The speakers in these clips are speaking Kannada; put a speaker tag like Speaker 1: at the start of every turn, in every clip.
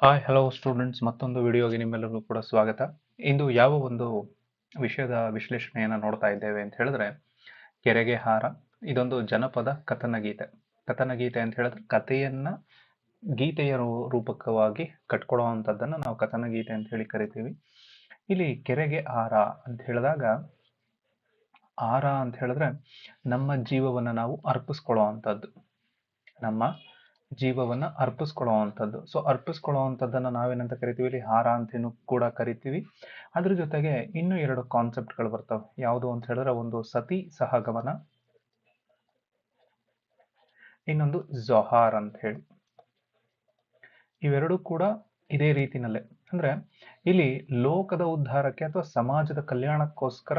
Speaker 1: ಹಾಯ್ ಹಲೋ ಸ್ಟೂಡೆಂಟ್ಸ್ ಮತ್ತೊಂದು ವಿಡಿಯೋಗೆ ನಿಮ್ಮೆಲ್ಲರಿಗೂ ಕೂಡ ಸ್ವಾಗತ. ಇಂದು ಯಾವ ಒಂದು ವಿಷಯದ ವಿಶ್ಲೇಷಣೆಯನ್ನು ನೋಡ್ತಾ ಇದ್ದೇವೆ ಅಂತ ಹೇಳಿದ್ರೆ, ಕೆರೆಗೆ ಹಾರ. ಇದೊಂದು ಜನಪದ ಕಥನ ಗೀತೆ ಕಥನ ಗೀತೆ ಅಂತ ಹೇಳಿದ್ರೆ ಕಥೆಯನ್ನ ಗೀತೆಯ ರೂಪಕವಾಗಿ ಕಟ್ಕೊಳ್ಳುವಂಥದ್ದನ್ನ ನಾವು ಕಥನ ಗೀತೆ ಅಂತ ಹೇಳಿ ಕರಿತೀವಿ. ಇಲ್ಲಿ ಕೆರೆಗೆ ಹಾರ ಅಂತ ಹೇಳಿದಾಗ, ಹಾರ ಅಂತ ಹೇಳಿದ್ರೆ ನಮ್ಮ ಜೀವವನ್ನ ನಾವು ಅರ್ಪಿಸ್ಕೊಳ್ಳೋ ಅಂಥದ್ದು ನಮ್ಮ ಜೀವವನ್ನ ಅರ್ಪಿಸ್ಕೊಳ್ಳುವಂಥದ್ದು. ಸೊ ಅರ್ಪಿಸ್ಕೊಳ್ಳುವಂಥದ್ದನ್ನ ನಾವೇನಂತ ಕರಿತೀವಿ? ಇಲ್ಲಿ ಹಾರ ಅಂತೇನು ಕೂಡ ಕರಿತೀವಿ. ಅದ್ರ ಜೊತೆಗೆ ಇನ್ನೂ ಎರಡು ಕಾನ್ಸೆಪ್ಟ್ಗಳು ಬರ್ತವೆ. ಯಾವುದು ಅಂತ ಹೇಳಿದ್ರೆ ಒಂದು ಸತಿ ಸಹಗಮನ, ಇನ್ನೊಂದು ಜೊಹಾರ್ ಅಂತ ಹೇಳಿ. ಇವೆರಡೂ ಕೂಡ ಇದೇ ರೀತಿನಲ್ಲೇ. ಅಂದ್ರೆ ಇಲ್ಲಿ ಲೋಕದ ಉದ್ಧಾರಕ್ಕೆ ಅಥವಾ ಸಮಾಜದ ಕಲ್ಯಾಣಕ್ಕೋಸ್ಕರ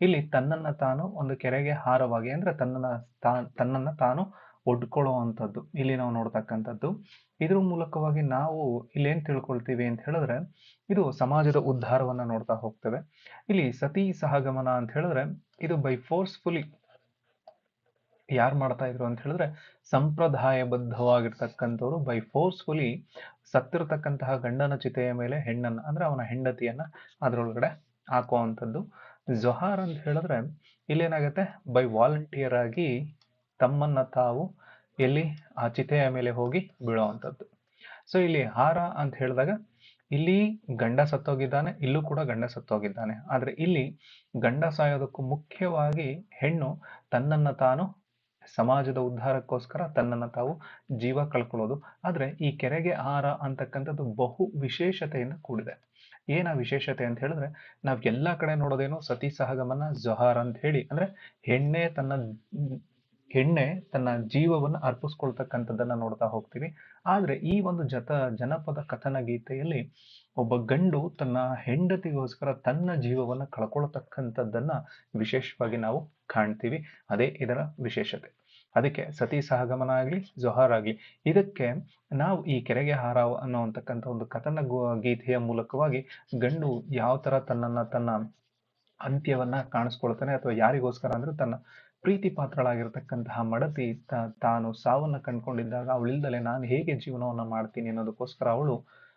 Speaker 1: ಇಲ್ಲಿ ತನ್ನನ್ನ ತಾನು ಒಂದು ಕೆರೆಗೆ ಹಾರವಾಗಿ, ಅಂದ್ರೆ ತನ್ನನ್ನ ತಾ- ತನ್ನನ್ನ ತಾನು ಒಡ್ಕೊಳ್ಳುವಂಥದ್ದು. ಇಲ್ಲಿ ನಾವು ನೋಡ್ತಕ್ಕಂಥದ್ದು. ಇದ್ರ ಮೂಲಕವಾಗಿ ನಾವು ಇಲ್ಲಿ ಏನ್ ತಿಳ್ಕೊಳ್ತೀವಿ ಅಂತ ಹೇಳಿದ್ರೆ, ಇದು ಸಮಾಜದ ಉದ್ಧಾರವನ್ನು ನೋಡ್ತಾ ಹೋಗ್ತೇವೆ ಇಲ್ಲಿ ಸತಿ ಸಹಗಮನ ಅಂತ ಹೇಳಿದ್ರೆ, ಇದು ಬೈ ಫೋರ್ಸ್ಫುಲಿ ಯಾರು ಮಾಡ್ತಾ ಇದ್ರು ಅಂತ ಹೇಳಿದ್ರೆ, ಸಂಪ್ರದಾಯಬದ್ಧವಾಗಿರ್ತಕ್ಕಂಥವ್ರು ಬೈ ಫೋರ್ಸ್ಫುಲಿ ಸತ್ತಿರತಕ್ಕಂತಹ ಗಂಡನ ಚಿತೆಯ ಮೇಲೆ ಹೆಣ್ಣನ್ನ, ಅಂದ್ರೆ ಅವನ ಹೆಂಡತಿಯನ್ನ ಅದರೊಳಗಡೆ ಹಾಕುವಂಥದ್ದು. ಜೊಹಾರ್ ಅಂತ ಹೇಳಿದ್ರೆ, ಇಲ್ಲೇನಾಗತ್ತೆ? ಬೈ ವಾಲಂಟಿಯರ್ ಆಗಿ ತಮ್ಮನ್ನ ತಾವು ಎಲ್ಲಿ ಆ ಚಿತೆಯ ಮೇಲೆ ಹೋಗಿ ಬೀಳುವಂಥದ್ದು. ಸೊ ಇಲ್ಲಿ ಹಾರ ಅಂತ ಹೇಳಿದಾಗ, ಇಲ್ಲಿ ಗಂಡ ಸತ್ತೋಗಿದ್ದಾನೆ, ಇಲ್ಲೂ ಕೂಡ ಗಂಡ ಸತ್ತೋಗಿದ್ದಾನೆ. ಆದರೆ ಇಲ್ಲಿ ಗಂಡ ಸಾಯೋದಕ್ಕೂ ಮುಖ್ಯವಾಗಿ ಹೆಣ್ಣು ತನ್ನನ್ನ ತಾನು ಸಮಾಜದ ಉದ್ಧಾರಕ್ಕೋಸ್ಕರ ತನ್ನನ್ನು ತಾವು ಜೀವ ಕಳ್ಕೊಳ್ಳೋದು. ಆದರೆ ಈ ಕೆರೆಗೆ ಆಹಾರ ಅಂತಕ್ಕಂಥದ್ದು ಬಹು ವಿಶೇಷತೆಯಿಂದ ಕೂಡಿದೆ. ಏನ ವಿಶೇಷತೆ ಅಂತ ಹೇಳಿದ್ರೆ, ನಾವು ಎಲ್ಲಾ ಕಡೆ ನೋಡೋದೇನು ಸತಿ ಸಹಗಮನ, ಜೊಹಾರ್ ಅಂತ ಹೇಳಿ. ಅಂದ್ರೆ ಹೆಣ್ಣೆ ತನ್ನ ಹೆಣ್ಣೆ ತನ್ನ ಜೀವವನ್ನು ಅರ್ಪಿಸ್ಕೊಳ್ತಕ್ಕಂಥದ್ದನ್ನ ನೋಡ್ತಾ ಹೋಗ್ತೀವಿ. ಆದ್ರೆ ಈ ಒಂದು ಜತ ಜನಪದ ಕಥನ ಗೀತೆಯಲ್ಲಿ ಒಬ್ಬ ಗಂಡು ತನ್ನ ಹೆಂಡತಿಗೋಸ್ಕರ ತನ್ನ ಜೀವವನ್ನ ಕಳ್ಕೊಳ್ತಕ್ಕಂಥದ್ದನ್ನ ವಿಶೇಷವಾಗಿ ನಾವು ಕಾಣ್ತೀವಿ. ಅದೇ ಇದರ ವಿಶೇಷತೆ. ಅದಕ್ಕೆ ಸತಿ ಸಹಗಮನ ಆಗ್ಲಿ, ಜೊಹಾರ್ ಆಗ್ಲಿ, ಇದಕ್ಕೆ ನಾವು ಈ ಕೆರೆಗೆ ಹಾರ ಅನ್ನುವಂತಕ್ಕಂಥ ಒಂದು ಕಥನ ಗೀತೆಯ ಮೂಲಕವಾಗಿ ಗಂಡು ಯಾವ ತರ ತನ್ನನ್ನ ತನ್ನ ಅಂತ್ಯವನ್ನ ಕಾಣಿಸ್ಕೊಳ್ತಾನೆ ಅಥವಾ ಯಾರಿಗೋಸ್ಕರ ಅಂದ್ರೆ ತನ್ನ ಪ್ರೀತಿ ಪಾತ್ರಳಾಗಿರ್ತಕ್ಕಂತಹ ಮಡತಿ ತಾನು ಸಾವನ್ನ ಕಂಡ್ಕೊಂಡಿದ್ದಾಗ ಅವಳಿಲ್ದಲೆ ನಾನು ಹೇಗೆ ಜೀವನವನ್ನ ಮಾಡ್ತೀನಿ ಅನ್ನೋದಕ್ಕೋಸ್ಕರ ಅವಳು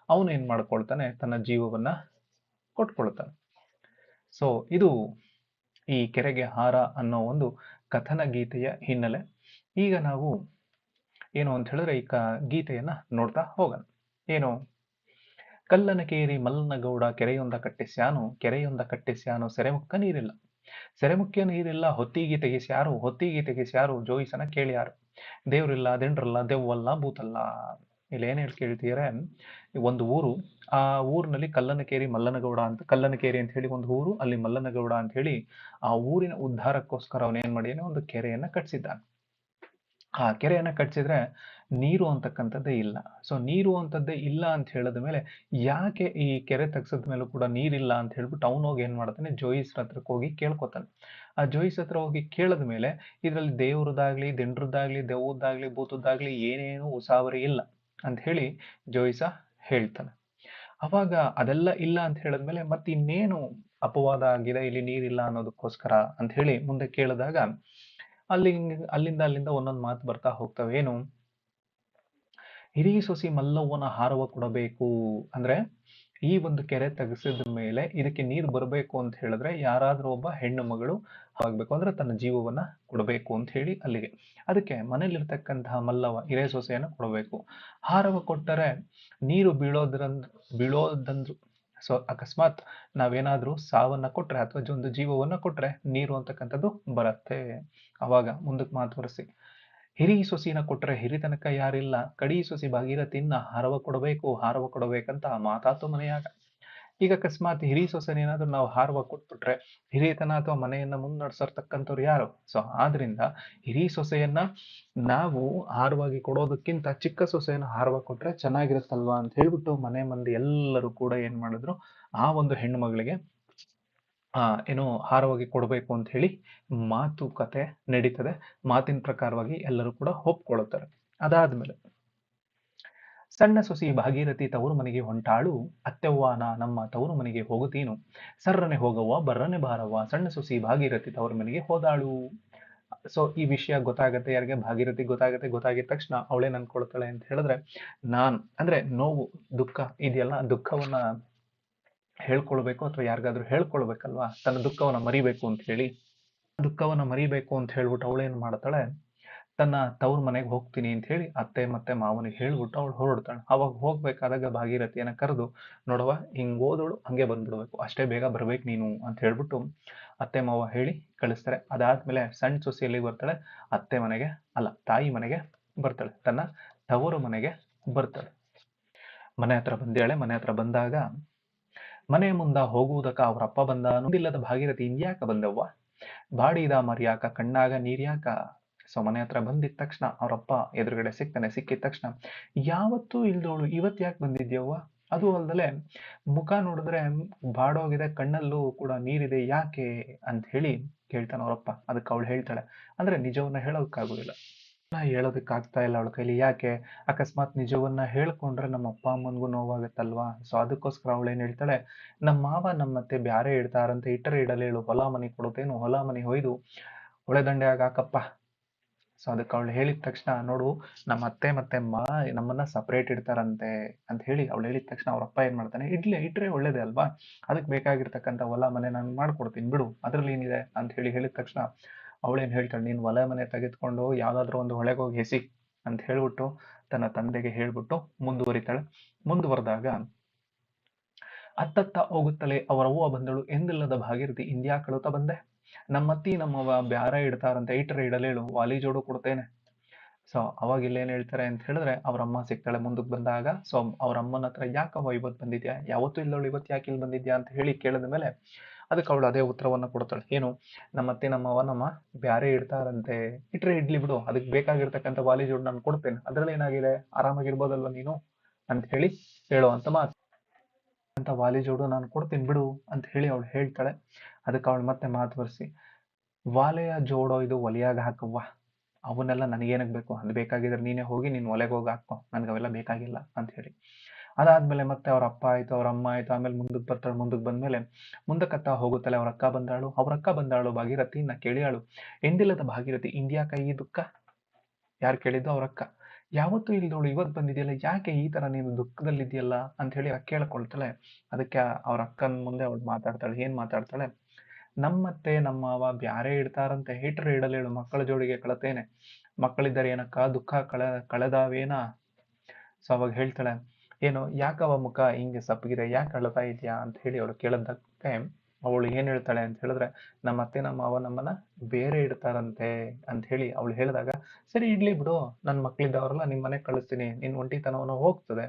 Speaker 1: ಅವನು ಏನ್ ಮಾಡ್ಕೊಳ್ತಾನೆ? ತನ್ನ ಜೀವವನ್ನ ಕೊಟ್ಕೊಳ್ತಾನೆ. ಸೊ ಇದು ಈ ಕೆರೆಗೆ ಹಾರ ಅನ್ನೋ ಒಂದು ಕಥನ ಗೀತೆಯ ಹಿನ್ನೆಲೆ. ಈಗ ನಾವು ಏನು ಅಂತ ಹೇಳಿದ್ರೆ ಈ ಕ, ಗೀತೆಯನ್ನ ನೋಡ್ತಾ ಹೋಗೋಣ. ಏನು? ಕಲ್ಲನ ಕೇರಿ ಮಲ್ಲನಗೌಡ ಕೆರೆಯೊಂದ ಕಟ್ಟಿಸ್ಯಾನು ಕೆರೆಯೊಂದ ಕಟ್ಟಿಸ್ಯಾನು ಸೆರೆಮುಕ್ಕ ನೀರಿಲ್ಲ. ಸೆರೆಮುಖ್ಯ ನೀರಿಲ್ಲ ಹೊತ್ತಿಗೆ ತೆಗಿಸ್ಯಾರು ಹೊತ್ತಿಗೆ ತೆಗಿಸ್ಯಾರು ಜೋಯಿಸನ ಕೇಳ್ಯಾರು ದೇವ್ರಿಲ್ಲ, ದಿಂಡ್ರಲ್ಲ, ದೆವ್ವಲ್ಲ, ಭೂತಲ್ಲ. ಇಲ್ಲಿ ಏನು ಹೇಳಿ ಕೇಳ್ತೀರ ಒಂದು ಊರು, ಆ ಊರಿನಲ್ಲಿ ಕಲ್ಲನಕೇರಿ ಮಲ್ಲನಗೌಡ ಅಂತ, ಕಲ್ಲನಕೇರಿ ಅಂತ ಹೇಳಿ ಒಂದು ಊರು, ಅಲ್ಲಿ ಮಲ್ಲನಗೌಡ ಅಂತ ಹೇಳಿ ಆ ಊರಿನ ಉದ್ಧಾರಕ್ಕೋಸ್ಕರ ಅವನೇನ್ ಮಾಡಿದಾನೆ ಒಂದು ಕೆರೆಯನ್ನ ಕಟ್ಸಿದ್ದಾನೆ. ಆ ಕೆರೆಯನ್ನ ಕಟ್ಸಿದ್ರೆ ನೀರು ಅಂತಕ್ಕಂಥದ್ದೇ ಇಲ್ಲ. ಸೊ ನೀರು ಅಂತದ್ದೇ ಇಲ್ಲ ಅಂತ ಹೇಳಿದ ಮೇಲೆ ಯಾಕೆ ಈ ಕೆರೆ ತೆಗ್ಸದ ಮೇಲೂ ಕೂಡ ನೀರಿಲ್ಲ ಅಂತ ಹೇಳ್ಬಿಟ್ಟು ಅವನು ಹೋಗಿ ಏನ್ ಮಾಡ್ತಾನೆ? ಜೋಯಿಸ್ ಹತ್ರಕ್ಕೆ ಹೋಗಿ ಕೇಳ್ಕೊತಾನೆ. ಆ ಜೋಯಿಸ್ ಹತ್ರ ಹೋಗಿ ಕೇಳಿದ ಮೇಲೆ ಇದರಲ್ಲಿ ದೇವ್ರದಾಗ್ಲಿ ದಿಂಡ್ರದ್ದಾಗಲಿ, ದೆವ್ವದ್ದಾಗ್ಲಿ, ಭೂತದ್ದಾಗ್ಲಿ ಏನೇನು ಉಸಾವರಿ ಇಲ್ಲ ಅಂತ ಹೇಳಿ ಜೋಯಿಸ ಹೇಳ್ತಾನೆ. ಅವಾಗ ಅದೆಲ್ಲ ಇಲ್ಲ ಅಂತ ಹೇಳಿದ್ಮೇಲೆ ಮತ್ತೆ ಇನ್ನೇನು ಅಪವಾದ ಆಗಿದೆ, ಇಲ್ಲಿ ನೀರಿಲ್ಲ ಅನ್ನೋದಕ್ಕೋಸ್ಕರ ಅಂತ ಹೇಳಿ ಮುಂದೆ ಕೇಳಿದಾಗ ಅಲ್ಲಿ ಅಲ್ಲಿಂದ ಅಲ್ಲಿಂದ ಒಂದೊಂದು ಮಾತು ಬರ್ತಾ ಹೋಗ್ತವೆ. ಏನು? ಹಿರಿ ಸೊಸಿ ಮಲ್ಲವ್ವನ ಹಾರವ ಕೊಡಬೇಕು ಅಂದ್ರೆ ಈ ಒಂದು ಕೆರೆ ತೆಗೆಸಿದ ಮೇಲೆ ಇದಕ್ಕೆ ನೀರು ಬರಬೇಕು ಅಂತ ಹೇಳಿದ್ರೆ ಯಾರಾದ್ರೂ ಒಬ್ಬ ಹೆಣ್ಣು ಮಗಳು ಆಗ್ಬೇಕು ಅಂದ್ರೆ ತನ್ನ ಜೀವವನ್ನ ಕೊಡಬೇಕು ಅಂತ ಹೇಳಿ ಅಲ್ಲಿಗೆ. ಅದಕ್ಕೆ ಮನೇಲಿರ್ತಕ್ಕಂತಹ ಮಲ್ಲವ ಹಿರೇ ಸೊಸೆಯನ್ನ ಕೊಡಬೇಕು. ಹಾರವ ಕೊಟ್ಟರೆ ನೀರು ಬೀಳೋದ್ರಂದ್, ಬೀಳೋದಂದ್ರು, ಸೊ ಅಕಸ್ಮಾತ್ ನಾವೇನಾದ್ರೂ ಸಾವನ್ನ ಕೊಟ್ರೆ ಅಥವಾ ಒಂದು ಜೀವವನ್ನ ಕೊಟ್ರೆ ನೀರು ಅಂತಕ್ಕಂಥದ್ದು ಬರುತ್ತೆ. ಅವಾಗ ಮುಂದಕ್ಕೆ ಮಾತು ಮಾತುವರಿಸಿ ಹಿರಿ ಸೊಸಿನ ಕೊಟ್ಟರೆ ಹಿರಿತನಕ ಯಾರಿಲ್ಲ. ಕಡಿ ಸೊಸಿ ಭಾಗೀರಥಿನ್ನ ಹಾರವ ಕೊಡಬೇಕು, ಹಾರವ ಕೊಡಬೇಕಂತ ಮಾತಾತು ಮನೆಯಾಗ. ಈಗ ಅಕಸ್ಮಾತ್ ಹಿರಿ ಸೊಸೆನ ಏನಾದ್ರೂ ನಾವು ಹಾರವ ಕೊಟ್ಬಿಟ್ರೆ ಹಿರಿಯತನ ಅಥವಾ ಮನೆಯನ್ನ ಮುನ್ನಡೆಸರ್ತಕ್ಕಂಥವ್ರು ಯಾರು? ಸೊ, ಆದ್ರಿಂದ ಹಿರಿ ಸೊಸೆಯನ್ನ ನಾವು ಹಾರವಾಗಿ ಕೊಡೋದಕ್ಕಿಂತ ಚಿಕ್ಕ ಸೊಸೆಯನ್ನ ಹಾರವ ಕೊಟ್ರೆ ಚೆನ್ನಾಗಿರುತ್ತಲ್ವಾ ಅಂತ ಹೇಳ್ಬಿಟ್ಟು ಮನೆ ಮಂದಿ ಎಲ್ಲರೂ ಕೂಡ ಏನ್ ಮಾಡಿದ್ರು, ಆ ಒಂದು ಹೆಣ್ಣು ಮಗಳಿಗೆ ಏನು ಹಾರವಾಗಿ ಕೊಡಬೇಕು ಅಂತ ಹೇಳಿ ಮಾತುಕತೆ ನಡೀತದೆ. ಮಾತಿನ ಪ್ರಕಾರವಾಗಿ ಎಲ್ಲರೂ ಕೂಡ ಒಪ್ಕೊಳ್ಳುತ್ತಾರೆ. ಅದಾದ್ಮೇಲೆ, ಸಣ್ಣ ಸೊಸಿ ಭಾಗೀರಥಿ ತವರು ಮನೆಗೆ ಹೊಂಟಾಳು. ಅತ್ತೆವ್ವಾನ, ನಮ್ಮ ತವರು ಮನೆಗೆ ಹೋಗುತ್ತೀನು ಸರ್ರನೆ ಹೋಗವ್ವ, ಬರ್ರನೆ ಬಾರವ್ವ, ಸಣ್ಣ ಸೊಸಿ ಭಾಗೀರಥಿ ತವರು ಮನೆಗೆ ಹೋದಾಳು. ಸೊ ಈ ವಿಷಯ ಗೊತ್ತಾಗತ್ತೆ, ಯಾರಿಗೆ ಭಾಗೀರಥಿ ಗೊತ್ತಾಗತ್ತೆ, ಗೊತ್ತಾಗಿದ ತಕ್ಷಣ ಅವಳೇನ್ ಅನ್ಕೊಳ್ತಾಳೆ ಅಂತ ಹೇಳಿದ್ರೆ, ನಾನ್, ಅಂದ್ರೆ ನೋವು, ದುಃಖ ಇದೆಯಲ್ಲ ದುಃಖವನ್ನ ಹೇಳ್ಕೊಳ್ಬೇಕು ಅಥವಾ ಯಾರಿಗಾದ್ರೂ ಹೇಳ್ಕೊಳ್ಬೇಕಲ್ವಾ? ತನ್ನ ದುಃಖವನ್ನ ಮರಿಬೇಕು ಅಂತ ಹೇಳಿ. ದುಃಖವನ್ನ ಮರಿಬೇಕು ಅಂತ ಹೇಳ್ಬಿಟ್ಟು ಏನು ಮಾಡ್ತಾಳೆ? ತನ್ನ ತವ್ರ ಮನೆಗೆ ಹೋಗ್ತೀನಿ ಅಂತ ಹೇಳಿ ಅತ್ತೆ ಮತ್ತೆ ಮಾವನಿಗೆ ಹೇಳ್ಬಿಟ್ಟು ಅವಳು ಹೊರಡ್ತಾಳೆ. ಅವಾಗ ಹೋಗ್ಬೇಕಾದಾಗ ಭಾಗೀರಥಿಯನ್ನ ಕರೆದು ನೋಡವ ಹಿಂಗೆ ಓದೋಳು ಹಂಗೆ ಬಂದ್ಬಿಡ್ಬೇಕು. ಅಷ್ಟೇ ಬೇಗ ಬರ್ಬೇಕು ನೀನು ಅಂತ ಹೇಳ್ಬಿಟ್ಟು ಅತ್ತೆ ಮಾವ ಹೇಳಿ ಕಳಿಸ್ತಾರೆ. ಅದಾದ್ಮೇಲೆ ಸಣ್ಣ ಸೊಸಿ ಎಲ್ಲಿಗೆ ಬರ್ತಾಳೆ? ಅತ್ತೆ ಮನೆಗೆ, ಅಲ್ಲ, ತಾಯಿ ಮನೆಗೆ ಬರ್ತಾಳೆ. ತನ್ನ ತವರು ಮನೆಗೆ ಬರ್ತಾಳೆ. ಮನೆ ಹತ್ರ ಬಂದೇಳೆ ಮನೆ ಹತ್ರ ಬಂದಾಗ ಮನೆ ಮುಂದ ಹೋಗುವುದಕ್ಕ ಅವ್ರ ಅಪ್ಪ ಬಂದ ಅನ್ನೋದಿಲ್ಲದ ಭಾಗೀರಥಿ ಇನ್ಯಾಕ ಬಂದವ್ವ? ಬಾಡಿದ ಮರ್ಯಾಕ ಕಣ್ಣಾಗ ನೀರ್ಯಾಕ ಸೊ ಮನೆ ಹತ್ರ ಬಂದಿದ ತಕ್ಷಣ ಅವರಪ್ಪ ಎದುರುಗಡೆ ಸಿಗ್ತಾನೆ ಸಿಕ್ಕಿದ ತಕ್ಷಣ, ಯಾವತ್ತೂ ಇಲ್ದೋಳು ಇವತ್ ಯಾಕೆ ಬಂದಿದ್ಯವ್ವ? ಅದು ಅಲ್ದಲೆ ಮುಖ ನೋಡಿದ್ರೆ ಬಾಡೋಗಿದೆ, ಕಣ್ಣಲ್ಲೂ ಕೂಡ ನೀರಿದೆ, ಯಾಕೆ? ಅಂತ ಹೇಳಿ ಕೇಳ್ತಾನೆ ಅವರಪ್ಪ ಅದಕ್ಕೆ ಅವಳು ಹೇಳ್ತಾಳೆ. ಅಂದ್ರೆ ನಿಜವನ್ನ ಹೇಳೋಕ್ಕಾಗೋದಿಲ್ಲ ಹೇಳೋದಕ್ಕೆ ಆಗ್ತಾ ಇಲ್ಲ ಅವಳ ಕೈಲಿ. ಯಾಕೆ? ಅಕಸ್ಮಾತ್ ನಿಜವನ್ನ ಹೇಳ್ಕೊಂಡ್ರೆ ನಮ್ಮ ಅಪ್ಪ ಅಮ್ಮನ್ಗೂ ನೋವಾಗತ್ತಲ್ವಾ? ಸೊ ಅದಕ್ಕೋಸ್ಕರ ಅವಳು ಏನ್ ಹೇಳ್ತಾಳೆ? ನಮ್ಮ ಮಾವ ನಮ್ಮತ್ತೆ ಬ್ಯಾರೆ ಇಡ್ತಾರಂತೆ. ಇಟ್ಟರೆ ಇಡಲೇಳು ಹೊಲ ಮನೆ ಕೊಡುತ್ತೇನು? ಹೊಲ ಮನೆ ಹೊಯ್ದು ಒಳೆದಂಡೆ ಆಗಾಕಪ್ಪ ಸೊ ಅದಕ್ಕೆ ಅವಳು ಹೇಳಿದ ತಕ್ಷಣ, ನೋಡು, ನಮ್ಮ ಅತ್ತೆ ಮತ್ತೆ ಮಾ ನಮ್ಮನ್ನ ಸಪ್ರೇಟ್ ಇಡ್ತಾರಂತೆ ಅಂತ ಹೇಳಿ ಅವಳು ಹೇಳಿದ ತಕ್ಷಣ ಅವ್ರ ಅಪ್ಪ ಏನ್ ಮಾಡ್ತಾನೆ, ಇಡ್ಲಿ, ಇಟ್ರೆ ಒಳ್ಳೇದೇ ಅಲ್ವಾ? ಅದಕ್ಕೆ ಬೇಕಾಗಿರ್ತಕ್ಕಂಥ ಹೊಲ ಮನೆ ನಾನು ಮಾಡ್ಕೊಡ್ತೀನಿ. ಬಿಡು. ಅದ್ರಲ್ಲಿ ಏನಿದೆ? ಅಂತ ಹೇಳಿ ಹೇಳಿದ ತಕ್ಷಣ ಅವಳೇನ್ ಹೇಳ್ತಾಳೆ, ನೀನು ಒಲೆ ಮನೆ ತೆಗೆದುಕೊಂಡು ಯಾವುದಾದ್ರೂ ಒಂದು ಹೊಳೆಗೆ ಹೋಗಿ ಹೆಸಿ ಅಂತ ಹೇಳ್ಬಿಟ್ಟು ತನ್ನ ತಂದೆಗೆ ಹೇಳ್ಬಿಟ್ಟು ಮುಂದುವರಿತಾಳೆ. ಮುಂದುವರೆದಾಗ ಅತ್ತತ್ತ ಹೋಗುತ್ತಲೇ ಅವರ ಅವ್ವ ಬಂದಳು. ಎಂದಿಲ್ಲದ ಭಾಗೀರಥಿ, ಇಂದ್ಯಾ, ಕಳುತ ಬಂದೆ. ನಮ್ಮತ್ತಿ ನಮ್ಮವ ಬ್ಯಾರ ಇಡ್ತಾರಂತೆ ಇಟ್ರೆ ಇಡಲೇಳು, ವಾಲಿ ಜೋಡು ಕೊಡ್ತೇನೆ. ಸೊ, ಅವಾಗ ಇಲ್ಲೇನು ಹೇಳ್ತಾರೆ ಅಂತ ಹೇಳಿದ್ರೆ ಅವ್ರ ಅಮ್ಮ ಸಿಗ್ತಾಳೆ ಮುಂದಕ್ಕೆ ಬಂದಾಗ. ಸೊ ಅವ್ರ ಅಮ್ಮನ ಹತ್ರ, ಯಾಕವ್ವ ಇವತ್ತು ಬಂದಿದ್ಯಾ? ಯಾವತ್ತೂ ಇಲ್ಲವಳು ಇವತ್ತು ಯಾಕೆ ಇಲ್ಲಿ ಬಂದಿದ್ಯಾ? ಅಂತ ಹೇಳಿ ಕೇಳಿದ ಮೇಲೆ ಅದಕ್ಕೆ ಅವಳು ಅದೇ ಉತ್ತರವನ್ನು ಕೊಡ್ತಾಳೆ. ಏನು? ನಮ್ಮತ್ತೆ ನಮ್ಮವ ನಮ್ಮ ಬ್ಯಾರೆ ಇಡ್ತಾರಂತೆ ಇಟ್ರೆ ಇಡ್ಲಿ ಬಿಡು, ಅದಕ್ಕೆ ಬೇಕಾಗಿರ್ತಕ್ಕಂಥ ವಾಲಿ ಜೋಡ್ ನಾನು ಕೊಡ್ತೇನೆ. ಅದರಲ್ಲಿ ಏನಾಗಿದೆ? ಆರಾಮಾಗಿರ್ಬೋದಲ್ವ ನೀನು? ಅಂತ ಹೇಳಿ ಹೇಳೋ ಅಂತ ಮಾತು. ಅಂತ ವಾಲಿ ಜೋಡು ನಾನು ಕೊಡ್ತೀನಿ ಬಿಡು ಅಂತ ಹೇಳಿ ಅವಳು ಹೇಳ್ತಾಳೆ. ಅದಕ್ಕೆ ಅವಳು ಮತ್ತೆ ಮಾತುವರಿಸಿ ವಾಲೆಯ ಜೋಡೋ ಇದು ಒಲೆಯಾಗ ಹಾಕವ್ವ. ಅವನ್ನೆಲ್ಲ ನನಗೇನಕ್ಕೆ ಬೇಕು ಅದು ಬೇಕಾಗಿದ್ರೆ ನೀನೇ ಹೋಗಿ ನೀನು ಒಲೆಗೆ ಹೋಗಿ ಹಾಕೋ ನನಗೆ ಅವೆಲ್ಲ ಬೇಕಾಗಿಲ್ಲ ಅಂತ ಹೇಳಿ. ಅದಾದ್ಮೇಲೆ ಮತ್ತೆ ಅವ್ರ ಅಪ್ಪ ಆಯ್ತು, ಅವ್ರ ಅಮ್ಮ ಆಯ್ತು, ಆಮೇಲೆ ಮುಂದಕ್ಕೆ ಬರ್ತಾಳೆ ಮುಂದಕ್ಕೆ ಬಂದ್ಮೇಲೆ ಮುಂದಕ್ಕತ್ತ ಹೋಗುತ್ತಲೆ ಅವ್ರ ಅಕ್ಕ ಬಂದಾಳು, ಅವ್ರ ಅಕ್ಕ ಬಂದಾಳು ಭಾಗೀರಥಿ ನಾ ಕೇಳಿಯಾಳು. ಎಂದಿಲ್ಲದ ಭಾಗೀರಥಿ ಇಂಡಿಯಾ ಕೈ ದುಃಖ? ಯಾರು ಕೇಳಿದ್ದು? ಅವ್ರ ಅಕ್ಕ. ಯಾವತ್ತೂ ಇಲ್ದವಳು ಇವತ್ತು ಬಂದಿದೆಯಲ್ಲ, ಯಾಕೆ ಈ ತರ ನೀನು ದುಃಖದಲ್ಲಿದೆಯಲ್ಲ ಅಂತ ಹೇಳಿ ಕೇಳ್ಕೊಳ್ತಾಳೆ. ಅದಕ್ಕೆ ಅವ್ರ ಅಕ್ಕನ ಮುಂದೆ ಅವಳು ಮಾತಾಡ್ತಾಳೆ, ಏನ್ ಮಾತಾಡ್ತಾಳೆ? ನಮ್ಮತ್ತೆ ನಮ್ಮವ ಬ್ಯಾರೆ ಇಡ್ತಾರಂತೆ, ಹೇಟ್ರ ಇಡಲೇಳು ಮಕ್ಕಳ ಜೋಡಿಗೆ ಕಳತೇನೆ. ಮಕ್ಕಳಿದ್ದಾರೆ ಏನಕ್ಕ? ದುಃಖ ಕಳೆ, ಕಳೆದಾವೇನಾ? ಸೊ ಅವಾಗ ಹೇಳ್ತಾಳೆ ಏನು ಯಾಕವ ಮುಖ ಹಿಂಗೆ ಸಪ್ಪಗಿದೆ, ಯಾಕೆ ಅಳ್ತಾ ಇದೆಯಾ ಅಂತ ಹೇಳಿ ಅವಳು ಕೇಳಿದ್ದಕ್ಕೆ ಅವಳು ಏನು ಹೇಳ್ತಾಳೆ ಅಂತ ಹೇಳಿದ್ರೆ, ನಮ್ಮ ಅತ್ತೆ, ನಮ್ಮ ಮಾವ ನಮ್ಮನ್ನ ಬೇರೆ ಇಡ್ತಾರಂತೆ ಅಂತ ಹೇಳಿ ಅವಳು ಹೇಳಿದಾಗ, ಸರಿ ಇಡ್ಲಿ ಬಿಡು ನನ್ನ ಮಕ್ಳಿದ್ದವ್ರಲ್ಲ ನಿಮ್ಮ ಮನೆ ಕಳಿಸ್ತೀನಿ, ನಿನ್ ಒಂಟಿತನವನ್ನ ಹೋಗ್ತದೆ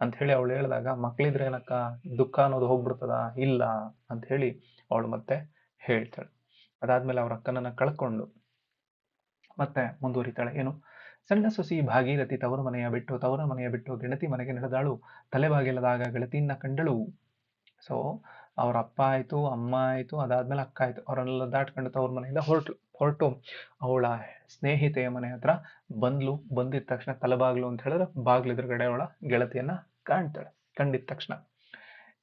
Speaker 1: ಅಂತ ಹೇಳಿ ಅವಳು ಹೇಳಿದಾಗ, ಮಕ್ಳಿದ್ರೆ ಏನಕ್ಕ ದುಃಖ ಅನ್ನೋದು ಹೋಗ್ಬಿಡ್ತದ? ಇಲ್ಲ ಅಂತ ಹೇಳಿ ಅವಳು ಮತ್ತೆ ಹೇಳ್ತಾಳೆ. ಅದಾದ್ಮೇಲೆ ಅವ್ರ ಅಕ್ಕನನ್ನ ಕಳ್ಕೊಂಡು ಮತ್ತೆ ಮುಂದುವರಿತಾಳೆ. ಏನು? ಸಣ್ಣ ಸೊಸಿ ಭಾಗೀರಥಿ ತವರು ಮನೆಯ ಬಿಟ್ಟು, ತವರ ಮನೆಯ ಬಿಟ್ಟು ಗೆಳತಿ ಮನೆಗೆ ನಡೆದಾಳು. ತಲೆಬಾಗಿಲದಾಗ ಗೆಳತಿಯನ್ನ ಕಂಡಳು. ಸೊ ಅವ್ರ ಅಪ್ಪ ಆಯಿತು, ಅಮ್ಮ ಆಯಿತು, ಅದಾದ್ಮೇಲೆ ಅಕ್ಕ ಆಯ್ತು. ಅವರನ್ನೆಲ್ಲ ದಾಟ್ಕೊಂಡು ತವ್ರ ಮನೆಯಿಂದ ಹೊರಟು ಹೊರಟು. ಅವಳ ಸ್ನೇಹಿತೆಯ ಮನೆ ಹತ್ರ ಬಂದ್ಲು. ಬಂದಿದ ತಕ್ಷಣ ತಲೆಬಾಗ್ಲು ಅಂತ ಹೇಳಿದ್ರೆ ಬಾಗ್ಲು ಎದುರುಗಡೆ ಅವಳ ಗೆಳತಿಯನ್ನ ಕಾಣ್ತಾಳೆ. ಕಂಡಿದ ತಕ್ಷಣ.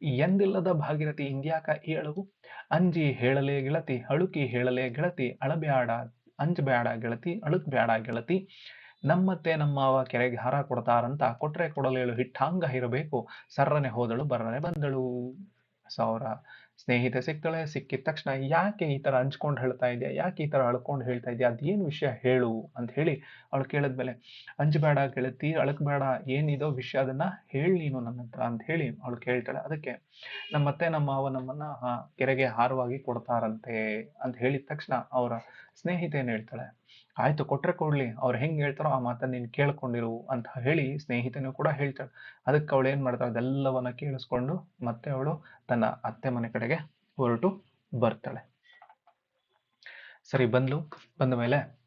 Speaker 1: ಎಂದಿಲ್ಲದ ಭಾಗೀರಥಿ ಇಂದ್ಯಾಕ ಏಳವು ಅಂಜಿ ಹೇಳಲೇ ಗೆಳತಿ, ಅಳುಕಿ ಹೇಳಲೇ ಗೆಳತಿ, ಅಳಬ್ಯಾಡ, ಅಂಜಬ್ಯಾಡ ಗೆಳತಿ ಅಳುಕ್ ಬ್ಯಾಡ ಗೆಳತಿ. ನಮ್ಮತ್ತೆ ನಮ್ಮವ ಕೆರೆಗೆ ಹಾರ ಕೊಡ್ತಾರಂತ ಕೊಟ್ರೆ ಕೊಡಲೇಳು ಹಿಟ್ಟಾಂಗ ಇರಬೇಕು. ಸರ್ರನೆ ಹೋದಳು, ಬರ್ರನೆ ಬಂದಳು. ಸೌರ, ಸ್ನೇಹಿತೆ ಸಿಗ್ತಾಳೆ ಸಿಕ್ಕಿದ ತಕ್ಷಣ ಯಾಕೆ ಈ ತರ ಹಂಚ್ಕೊಂಡು ಹೇಳ್ತಾ ಇದೆಯಾ? ಯಾಕೆ ಈ ತರ ಅಳ್ಕೊಂಡು ಹೇಳ್ತಾ ಇದೆಯಾ? ಅದೇನು ವಿಷಯ ಹೇಳು ಅಂತ ಹೇಳಿ ಅವಳು ಕೇಳಿದ್ಮೇಲೆ ಅಂಜಬೇಡ ಗೆಳತಿ, ಅಳಕ್ಬೇಡ, ಏನಿದೋ ವಿಷಯ ಅದನ್ನ ಹೇಳಿ ನೀನು ನನ್ನ ಹತ್ರ ಅಂತ ಹೇಳಿ ಅವಳು ಕೇಳ್ತಾಳೆ. ಅದಕ್ಕೆ ನಮ್ಮತ್ತೆ ನಮ್ಮ ಅವ ನಮ್ಮನ್ನ ಕೆರೆಗೆ ಹಾರವಾಗಿ ಕೊಡ್ತಾರಂತೆ ಅಂತ ಹೇಳಿದ ತಕ್ಷಣ ಅವರ ಸ್ನೇಹಿತೆ ಏನ್ ಹೇಳ್ತಾಳೆ. ಆಯ್ತು ಕೊಟ್ರೆ ಕೊಡ್ಲಿ, ಅವ್ರು ಹೆಂಗ್ ಹೇಳ್ತಾರೋ ಆ ಮಾತನ್ನ ನೀನ್ ಕೇಳ್ಕೊಂಡಿರು ಅಂತ ಹೇಳಿ ಸ್ನೇಹಿತನು ಕೂಡ ಹೇಳ್ತಾಳೆ. ಅದಕ್ಕೆ ಅವಳು ಏನ್ ಮಾಡ್ತಾಳೆ, ಅದೆಲ್ಲವನ್ನ ಕೇಳಿಸ್ಕೊಂಡು ಮತ್ತೆ ಅವಳು ತನ್ನ ಅತ್ತೆ ಮನೆ ಕಡೆಗೆ ಹೊರಟು ಬರ್ತಾಳೆ. ಸರಿ, ಬಂದ್ಲು. ಬಂದ ಮೇಲೆ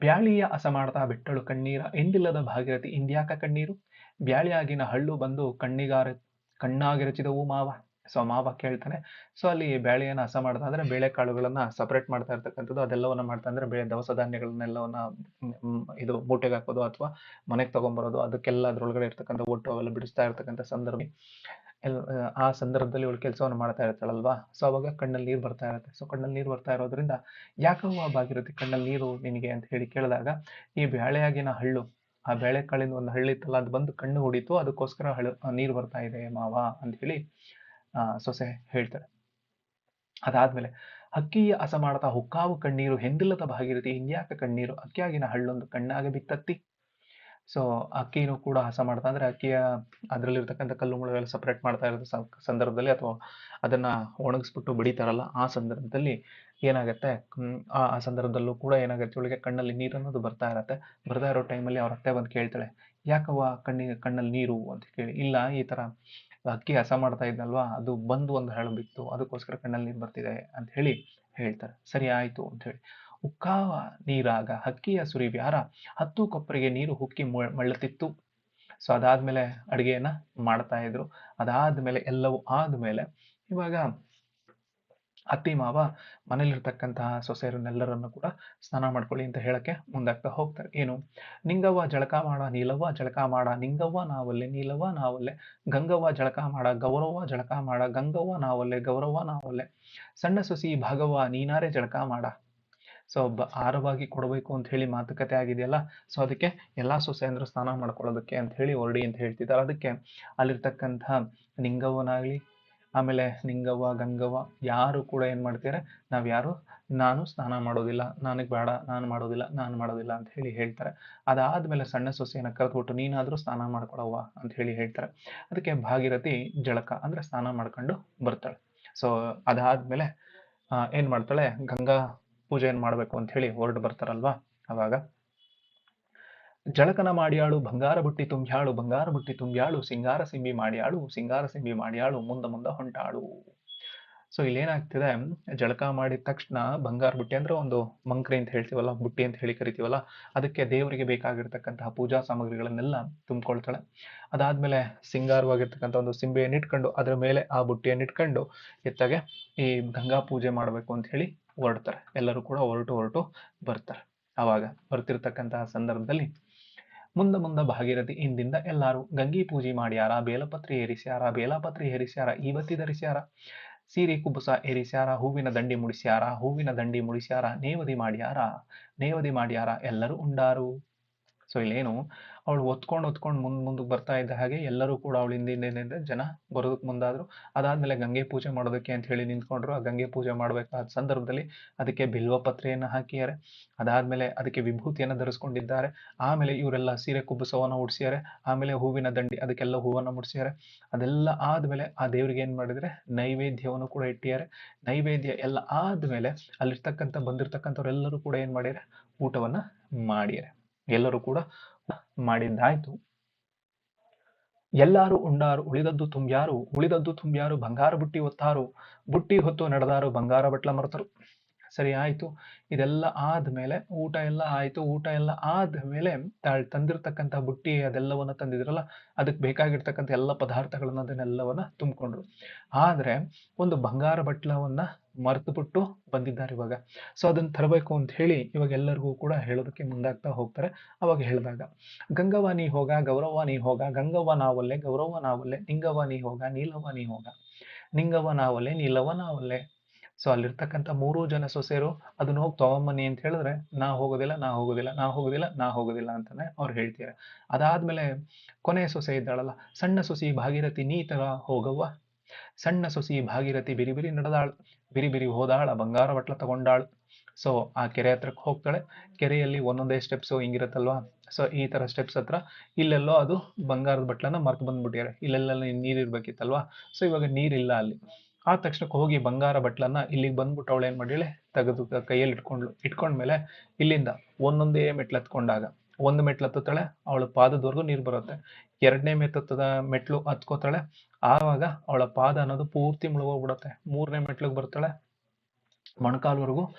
Speaker 1: ಬ್ಯಾಳಿಯ ಅಸ ಮಾಡ್ತಾ ಬಿಟ್ಟಳು ಕಣ್ಣೀರ, ಎಂದಿಲ್ಲದ ಭಾಗೀರಥಿ ಇಂದ್ಯಾಕ ಕಣ್ಣೀರು? ಬ್ಯಾಳಿಯಾಗಿನ ಹಳ್ಳು ಬಂದು ಕಣ್ಣಿಗಾರ ಕಣ್ಣಾಗಿರಚಿದವು ಮಾವ. ಸೊ ಮಾವ ಕೇಳ್ತಾನೆ ಸೊ ಅಲ್ಲಿ ಬ್ಯಾಳೆಯನ್ನು ಹಸ ಮಾಡ್ತಾ ಅಂದ್ರೆ ಬೇಳೆಕಾಳುಗಳನ್ನ ಸಪ್ರೇಟ್ ಮಾಡ್ತಾ ಇರ್ತಕ್ಕಂಥದ್ದು ಅದೆಲ್ಲವನ್ನ ಮಾಡ್ತಾ ಅಂದ್ರೆ ಬೇಳೆ ದವಸ ಧಾನ್ಯಗಳನ್ನೆಲ್ಲವನ್ನ ಇದು ಮೂಟೆಗೆ ಹಾಕೋದು ಅಥವಾ ಮನೆಗೆ ತಗೊಂಬರೋದು ಅದಕ್ಕೆಲ್ಲ ಅದ್ರೊಳಗಡೆ ಇರ್ತಕ್ಕಂಥ ಒಟ್ಟು ಅವೆಲ್ಲ ಬಿಡಿಸ್ತಾ ಇರ್ತಕ್ಕಂಥ ಸಂದರ್ಭ. ಎಲ್ ಆ ಸಂದರ್ಭದಲ್ಲಿ ಇವಳು ಕೆಲಸವನ್ನು ಮಾಡ್ತಾ ಇರ್ತಾಳಲ್ವಾ? ಸೊ ಅವಾಗ ಕಣ್ಣಲ್ಲಿ ನೀರು ಬರ್ತಾ ಇರುತ್ತೆ. ಸೊ ಕಣ್ಣಲ್ಲಿ ನೀರು ಬರ್ತಾ ಇರೋದ್ರಿಂದ ಯಾಕವ್ವ ಬಾಗಿರುತ್ತೆ? ಕಣ್ಣಲ್ಲಿ ನೀರು ನಿನಗೆ ಅಂತ ಹೇಳಿ ಕೇಳಿದಾಗ ಈ ಬ್ಯಾಳೆಯಾಗಿನ ಹಳ್ಳು ಆ ಬೇಳೆಕಾಳಿನ ಒಂದು ಹಳ್ಳಿ ಇತ್ತಲ್ಲ ಅದು ಬಂದು ಕಣ್ಣು ಹೊಡಿತು ಅದಕ್ಕೋಸ್ಕರ ಹಳ್ಳು ನೀರು ಬರ್ತಾ ಇದೆ ಮಾವ ಅಂತ ಹೇಳಿ ಸೊಸೆ ಹೇಳ್ತಾಳೆ. ಅದಾದ್ಮೇಲೆ ಅಕ್ಕಿಯ ಅಸ ಮಾಡತಾ ಹುಕ್ಕಾವು ಕಣ್ಣೀರು ಹೆಂದಿಲ್ಲದ ಭಾಗಿರತಿ ಇನ್ಯಾಕ ಕಣ್ಣೀರು? ಅಕ್ಕಿಯಾಗಿನ ಹಳ್ಳೊಂದು ಕಣ್ಣಾಗ ಬಿತ್ತತ್ತಿ. ಸೊ ಅಕ್ಕಿನೂ ಕೂಡ ಹಸ ಮಾಡ್ತಾ ಅಂದ್ರೆ ಅಕ್ಕಿಯ ಅದರಲ್ಲಿರ್ತಕ್ಕಂಥ ಕಲ್ಲು ಮುಳುಗೆಲ್ಲ ಸಪ್ರೇಟ್ ಮಾಡ್ತಾ ಇರೋ ಸಂದರ್ಭದಲ್ಲಿ ಅಥವಾ ಅದನ್ನ ಒಣಗಿಸ್ಬಿಟ್ಟು ಬಡಿತಾರಲ್ಲ, ಆ ಸಂದರ್ಭದಲ್ಲಿ ಏನಾಗುತ್ತೆ? ಆ ಸಂದರ್ಭದಲ್ಲೂ ಕೂಡ ಏನಾಗುತ್ತೆ? ಇವಳಿಗೆ ಕಣ್ಣಲ್ಲಿ ನೀರು ಅನ್ನೋದು ಬರ್ತಾ ಇರತ್ತೆ. ಬರ್ತಾ ಇರೋ ಟೈಮಲ್ಲಿ ಅವ್ರ ಅತ್ತೆ ಬಂದು ಕೇಳ್ತಾಳೆ, ಯಾಕವ್ವ ಕಣ್ಣಿಗೆ ಕಣ್ಣಲ್ಲಿ ನೀರು? ಅಂತ ಕೇಳಿ, ಇಲ್ಲ, ಈ ತರ ಅಕ್ಕಿ ಹಸ ಮಾಡ್ತಾ ಇದ್ನಲ್ವಾ? ಅದು ಬಂದು ಒಂದು ಹೆಳು ಬಿತ್ತು. ಅದಕ್ಕೋಸ್ಕರ ಕಣ್ಣಲ್ಲಿ ನೀರು ಬರ್ತಿದೆ ಅಂತ ಹೇಳಿ ಹೇಳ್ತಾರೆ. ಸರಿ ಆಯಿತು ಅಂತ ಹೇಳಿ. ಉಕ್ಕಾವ ನೀರಾಗ ಹಕ್ಕಿಯ ಸುರಿವ್ಯಾರ ಹತ್ತು ಕೊಪ್ಪರಿಗೆ ನೀರು ಹುಕ್ಕಿ ಮಳ್ಳತಿತ್ತು ಸೊ ಅದಾದ್ಮೇಲೆ ಅಡುಗೆಯನ್ನ ಮಾಡ್ತಾ ಇದ್ರು. ಅದಾದ್ಮೇಲೆ ಎಲ್ಲವೂ ಆದ್ಮೇಲೆ ಇವಾಗ ಅತ್ತಿ ಮಾವ ಮನೇಲಿರ್ತಕ್ಕಂತಹ ಸೊಸೆಯರನ್ನೆಲ್ಲರನ್ನು ಕೂಡ ಸ್ನಾನ ಮಾಡ್ಕೊಳ್ಳಿ ಅಂತ ಹೇಳಕ್ಕೆ ಮುಂದಾಗ್ತಾ ಹೋಗ್ತಾರೆ. ಏನು? ನಿಂಗವ್ವ ಜಳಕ ಮಾಡ, ನೀಲವ್ವ ಜಳಕ ಮಾಡ, ನಿಂಗವ್ವ ನಾವಲ್ಲೆ, ನೀಲವ್ವ ನಾವಲ್ಲೆ, ಗಂಗವ್ವ ಜಳಕ ಮಾಡ ಗೌರವ ಜಳಕ ಮಾಡ, ಗಂಗವ್ವ ನಾವಲ್ಲೆ, ಗೌರವ್ವ ನಾವಲ್ಲೆ, ಸಣ್ಣ ಸೊಸಿ ಭಾಗವ್ವ ನೀನಾರೆ ಜಳಕ ಮಾಡ. ಸೊ ಆರವಾಗಿ ಕೊಡಬೇಕು ಅಂತ ಹೇಳಿ ಮಾತುಕತೆ ಆಗಿದೆಯಲ್ಲ, ಸೊ ಅದಕ್ಕೆ ಎಲ್ಲಾ ಸೊಸೆಯಂದ್ರು ಸ್ನಾನ ಮಾಡ್ಕೊಳ್ಳೋದಕ್ಕೆ ಅಂತ ಹೇಳಿ ಹೊರಡಿ ಅಂತ ಹೇಳ್ತಿದ್ದಾರೆ. ಅದಕ್ಕೆ ಅಲ್ಲಿರ್ತಕ್ಕಂಥ ನಿಂಗವ್ವನಾಗ್ಲಿ ಆಮೇಲೆ ನಿಂಗವ್ವ, ಗಂಗವ್ವ ಯಾರು ಕೂಡ ಏನು ಮಾಡ್ತಾರೆ ನಾವು ಯಾರು, ನಾನು ಸ್ನಾನ ಮಾಡೋದಿಲ್ಲ, ನನಗೆ ಬೇಡ, ನಾನು ಮಾಡೋದಿಲ್ಲ ನಾನು ಮಾಡೋದಿಲ್ಲ ಅಂತ ಹೇಳಿ ಹೇಳ್ತಾರೆ. ಅದಾದಮೇಲೆ ಸಣ್ಣ ಸೊಸೆಯನ್ನು ಕರೆದ್ಬಿಟ್ಟು, ನೀನಾದರೂ ಸ್ನಾನ ಮಾಡ್ಕೊಳವ್ವ ಅಂತ ಹೇಳಿ ಹೇಳ್ತಾರೆ. ಅದಕ್ಕೆ ಭಾಗೀರಥಿ ಜಳಕ ಅಂದರೆ ಸ್ನಾನ ಮಾಡ್ಕೊಂಡು ಬರ್ತಾಳೆ. ಸೊ ಅದಾದಮೇಲೆ ಏನು ಮಾಡ್ತಾಳೆ, ಗಂಗಾ ಪೂಜೆಯನ್ನು ಮಾಡಬೇಕು ಅಂತ ಹೇಳಿ ಹೊರಟು ಬರ್ತಾರಲ್ವಾ ಅವಾಗ? ಜಳಕನ ಮಾಡ್ಯಾಳು ಬಂಗಾರ ಬುಟ್ಟಿ ತುಂಬ್ಯಾಳು ಬಂಗಾರ ಬುಟ್ಟಿ ತುಂಬ್ಯಾಳು ಸಿಂಗಾರ ಸಿಂಬಿ ಮಾಡ್ಯಾಳು ಸಿಂಗಾರ ಸಿಂಬಿ ಮಾಡ್ಯಾಳು ಮುಂದ ಮುಂದ ಹೊಂಟಾಳು ಸೊ ಇಲ್ಲೇನಾಗ್ತಿದೆ ಜಳಕ ಮಾಡಿದ ತಕ್ಷಣ ಬಂಗಾರ ಬುಟ್ಟಿ ಅಂದ್ರೆ ಒಂದು ಮಂಕ್ರಿ ಅಂತ ಹೇಳ್ತೀವಲ್ಲ, ಬುಟ್ಟಿ ಅಂತ ಹೇಳಿ ಕರಿತೀವಲ್ಲ, ಅದಕ್ಕೆ ದೇವರಿಗೆ ಬೇಕಾಗಿರ್ತಕ್ಕಂತಹ ಪೂಜಾ ಸಾಮಗ್ರಿಗಳನ್ನೆಲ್ಲ ತುಂಬಿಕೊಳ್ತಾಳೆ. ಅದಾದ್ಮೇಲೆ ಸಿಂಗಾರವಾಗಿರ್ತಕ್ಕಂಥ ಒಂದು ಸಿಂಬೆಯನ್ನು ಇಟ್ಕೊಂಡು ಅದರ ಮೇಲೆ ಆ ಬುಟ್ಟಿಯನ್ನು ಇಟ್ಕೊಂಡು ಎತ್ತಾಗೆ ಈ ಗಂಗಾ ಪೂಜೆ ಮಾಡಬೇಕು ಅಂತ ಹೇಳಿ ಹೊರಡ್ತಾರೆ. ಎಲ್ಲರೂ ಕೂಡ ಹೊರಟು ಹೊರಟು ಬರ್ತಾರೆ. ಆವಾಗ ಬರ್ತಿರ್ತಕ್ಕಂತಹ ಸಂದರ್ಭದಲ್ಲಿ ಮುಂದ ಮುಂದ ಭಾಗೀರಥಿ ಇಂದಿಂದ ಎಲ್ಲಾರು ಗಂಗಿ ಪೂಜೆ ಮಾಡ್ಯಾರ, ಬೇಲಪತ್ರಿ ಏರಿಸ್ಯಾರ, ಬೇಲಾಪತ್ರಿ ಏರಿಸ್ಯಾರ ಈವತ್ತಿ ಧರಿಸ್ಯಾರ, ಸೀರೆ ಕುಬುಸ ಏರಿಸ್ಯಾರ, ಹೂವಿನ ದಂಡಿ ಮುಡಿಸ್ಯಾರ, ಹೂವಿನ ದಂಡಿ ಮುಡಿಸ್ಯಾರ, ನೇವದಿ ಮಾಡ್ಯಾರ ನೇವದಿ ಮಾಡ್ಯಾರ, ಎಲ್ಲರೂ ಉಂಡಾರು. ಸೊ ಇಲ್ಲೇನು, ಅವಳು ಒತ್ಕೊಂಡು ಒತ್ಕೊಂಡು ಮುಂದೆ ಮುಂದಕ್ಕೆ ಬರ್ತಾ ಇದ್ದ ಹಾಗೆ ಎಲ್ಲರೂ ಕೂಡ ಅವಳು ಹಿಂದಿಂದ ಜನ ಬರೋದಕ್ಕೆ ಮುಂದಾದ್ರು. ಅದಾದಮೇಲೆ ಗಂಗೆ ಪೂಜೆ ಮಾಡೋದಕ್ಕೆ ಅಂತ ಹೇಳಿ ನಿಂತ್ಕೊಂಡ್ರು. ಆ ಗಂಗೆ ಪೂಜೆ ಮಾಡಬೇಕಾದ ಸಂದರ್ಭದಲ್ಲಿ ಅದಕ್ಕೆ ಬಿಲ್ವ ಪತ್ರೆಯನ್ನು ಹಾಕಿದ್ದಾರೆ ಅದಾದಮೇಲೆ ಅದಕ್ಕೆ ವಿಭೂತಿಯನ್ನು ಧರಿಸ್ಕೊಂಡಿದ್ದಾರೆ. ಆಮೇಲೆ ಇವರೆಲ್ಲ ಸೀರೆ ಕುಬ್ಬಸವನ್ನು ಉಡ್ಸಿದ್ದಾರೆ ಆಮೇಲೆ ಹೂವಿನ ದಂಡಿ, ಅದಕ್ಕೆಲ್ಲ ಹೂವನ್ನು ಮುಡಿಸಿದ್ದಾರೆ ಅದೆಲ್ಲ ಆದಮೇಲೆ ಆ ದೇವರಿಗೆ ಏನು ಮಾಡಿದರೆ ನೈವೇದ್ಯವನ್ನು ಕೂಡ ಇಟ್ಟಿದ್ದಾರೆ ನೈವೇದ್ಯ ಎಲ್ಲ ಆದಮೇಲೆ ಅಲ್ಲಿರ್ತಕ್ಕಂಥ ಬಂದಿರತಕ್ಕಂಥವ್ರೆಲ್ಲರೂ ಕೂಡ ಏನು ಮಾಡಿದ್ದಾರೆ ಊಟವನ್ನು ಮಾಡಿದ್ದಾರೆ ಎಲ್ಲರೂ ಕೂಡ ಮಾಡಿದ್ದಾಯ್ತು. ಎಲ್ಲಾರು ಉಂಡಾರು, ಉಳಿದದ್ದು ತುಂಬ್ಯಾರು ಉಳಿದದ್ದು ತುಂಬ್ಯಾರು, ಬಂಗಾರ ಬುಟ್ಟಿ ಹೊತ್ತಾರು, ಬುಟ್ಟಿ ಹೊತ್ತು ನಡೆದಾರು, ಬಂಗಾರ ಬಟ್ಲ ಮರೆತರು. ಸರಿ, ಆಯ್ತು. ಇದೆಲ್ಲ ಆದ್ಮೇಲೆ ಊಟ ಎಲ್ಲ ಆಯ್ತು. ಊಟ ಎಲ್ಲ ಆದ್ಮೇಲೆ ತಾಳ್ ತಂದಿರ್ತಕ್ಕಂಥ ಬುಟ್ಟಿ ಅದೆಲ್ಲವನ್ನ ತಂದಿದ್ರಲ್ಲ ಅದಕ್ಕೆ ಬೇಕಾಗಿರ್ತಕ್ಕಂಥ ಎಲ್ಲ ಪದಾರ್ಥಗಳನ್ನ ಅದನ್ನೆಲ್ಲವನ್ನ ತುಂಬಿಕೊಂಡ್ರು. ಆದ್ರೆ ಒಂದು ಬಂಗಾರ ಬಟ್ಲವನ್ನ ಮರೆತು ಬಿಟ್ಟು ಬಂದಿದ್ದಾರೆ ಇವಾಗ. ಸೊ ಅದನ್ನ ತರಬೇಕು ಅಂತ ಹೇಳಿ ಇವಾಗ ಎಲ್ಲರಿಗೂ ಕೂಡ ಹೇಳೋದಕ್ಕೆ ಮುಂದಾಗ್ತಾ ಹೋಗ್ತಾರೆ. ಅವಾಗ ಹೇಳಿದಾಗ ಗಂಗವ ನೀ ಹೋಗ ಗೌರವ ನೀ ಹೋಗ, ಗಂಗವ್ವ ನಾವಲ್ಲೆ ಗೌರವ ನಾವಲ್ಲೆ ನಿಂಗವ್ವ ನೀ ಹೋಗ ನೀಲವ ನೀ ಹೋಗ, ನಿಂಗವ್ವ ನಾವಲ್ಲೆ ನೀಲವ ನಾವಲ್ಲೆ ಸೊ ಅಲ್ಲಿರ್ತಕ್ಕಂಥ ಮೂರು ಜನ ಸೊಸೆಯರು, ಅದನ್ನ ಹೋಗಿ ತಗೊಂಬನ್ನಿ ಅಂತ ಹೇಳಿದ್ರೆ, ನಾ ಹೋಗೋದಿಲ್ಲ ನಾ ಹೋಗೋದಿಲ್ಲ ನಾ ಹೋಗೋದಿಲ್ಲ ನಾ ಹೋಗೋದಿಲ್ಲ ಅಂತಾನೆ ಅವ್ರು ಹೇಳ್ತಾರೆ ಅದಾದ್ಮೇಲೆ ಕೊನೆ ಸೊಸೆ ಇದ್ದಾಳಲ್ಲ, ಸಣ್ಣ ಸೊಸಿ ಭಾಗೀರಥಿ ನೀ ತರ ಹೋಗವ್ವ, ಸಣ್ಣ ಸೊಸಿ ಭಾಗೀರಥಿ ಬಿರಿ ಬಿರಿ ನಡೆದಾಳ್ ಬಿರಿ ಬಿರಿ ಹೋದಾಳ, ಬಂಗಾರ ಬಟ್ಲ ತಗೊಂಡಾಳು. ಸೊ ಆ ಕೆರೆ ಹತ್ರಕ್ಕೆ ಹೋಗ್ತಾಳೆ. ಕೆರೆಯಲ್ಲಿ ಒಂದೊಂದೇ ಸ್ಟೆಪ್ಸ್ ಹಿಂಗಿರುತ್ತಲ್ವಾ? ಸೊ ಈ ತರ ಸ್ಟೆಪ್ಸ್ ಹತ್ರ ಇಲ್ಲೆಲ್ಲೋ ಅದು ಬಂಗಾರದ ಬಟ್ಲನ್ನ ಮರ್ತು ಬಂದ್ಬಿಟ್ಟಿದ್ದಾರೆ. ಇಲ್ಲೆಲ್ಲ ನೀರು ಇರ್ಬೇಕಿತ್ತಲ್ವಾ? ಸೊ ಇವಾಗ ನೀರಿಲ್ಲ ಅಲ್ಲಿ. ಆ ತಕ್ಷಣಕ್ಕೆ ಹೋಗಿ ಬಂಗಾರ ಬಟ್ಲನ್ನ ಇಲ್ಲಿಗೆ ಬಂದ್ಬಿಟ್ಟು ಅವಳು ಏನು ಮಾಡಿಳೆ? ತೆಗೆದು ಕೈಯಲ್ಲಿ ಇಟ್ಕೊಂಡ್ಲು ಇಟ್ಕೊಂಡ್ಮೇಲೆ ಇಲ್ಲಿಂದ ಒಂದೊಂದೇ ಮೆಟ್ಲು ಹತ್ಕೊಂಡಾಗ ಒಂದು ಮೆಟ್ಲು ಹತ್ತುತ್ತಾಳೆ, ಅವಳ ಪಾದದವರೆಗೂ ನೀರು ಬರುತ್ತೆ. ಎರಡನೇ ಮೆತ್ತದ ಮೆಟ್ಲು ಹತ್ಕೋತಾಳೆ. ಆವಾಗ ಅವಳ ಪಾದ ಅನ್ನೋದು ಪೂರ್ತಿ ಮುಳುಗೋಗ್ಬಿಡುತ್ತೆ. ಮೂರನೇ ಮೆಟ್ಲಿಗೆ ಬರ್ತಾಳೆ. ಮೊಣಕಾಲ್ವರೆಗೂ,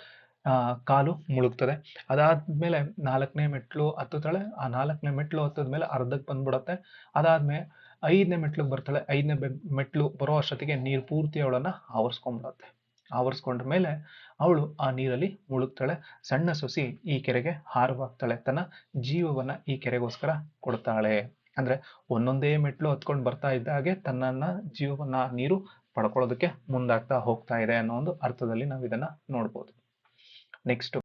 Speaker 1: ಆ, ಕಾಲು ಮುಳುಗ್ತದೆ. ಅದಾದ್ಮೇಲೆ ನಾಲ್ಕನೇ ಮೆಟ್ಲು ಹತ್ತುತ್ತಾಳೆ. ಆ ನಾಲ್ಕನೇ ಮೆಟ್ಲು ಹತ್ತದ್ಮೇಲೆ ಅರ್ಧಕ್ಕೆ ಬಂದ್ಬಿಡತ್ತೆ. ಅದಾದ್ಮೇಲೆ ಐದನೇ ಮೆಟ್ಲಿಗೆ ಬರ್ತಾಳೆ. ಐದನೇ ಮೆಟ್ಲು ಬರೋ ಅಷ್ಟೊತ್ತಿಗೆ ನೀರು ಪೂರ್ತಿ ಅವಳನ್ನ ಆವರಿಸ್ಕೊಂಡ್ಬಿಡತ್ತೆ. ಆವರಿಸ್ಕೊಂಡ್ರ ಮೇಲೆ ಅವಳು ಆ ನೀರಲ್ಲಿ ಮುಳುಗ್ತಾಳೆ. ಸಣ್ಣ ಸೊಸಿ ಈ ಕೆರೆಗೆ ಹಾರವಾಗ್ತಾಳೆ. ತನ್ನ ಜೀವವನ್ನ ಈ ಕೆರೆಗೋಸ್ಕರ ಕೊಡ್ತಾಳೆ. ಅಂದ್ರೆ ಒಂದೊಂದೇ ಮೆಟ್ಲು ಹತ್ಕೊಂಡು ಬರ್ತಾ ಇದ್ದ ಹಾಗೆ ತನ್ನನ್ನ ಜೀವವನ್ನ ನೀರು ಪಡ್ಕೊಳ್ಳೋದಕ್ಕೆ ಮುಂದಾಗ್ತಾ ಹೋಗ್ತಾ ಇದೆ ಅನ್ನೋ ಒಂದು ಅರ್ಥದಲ್ಲಿ ನಾವು ಇದನ್ನ ನೋಡ್ಬೋದು. ನೆಕ್ಸ್ಟ್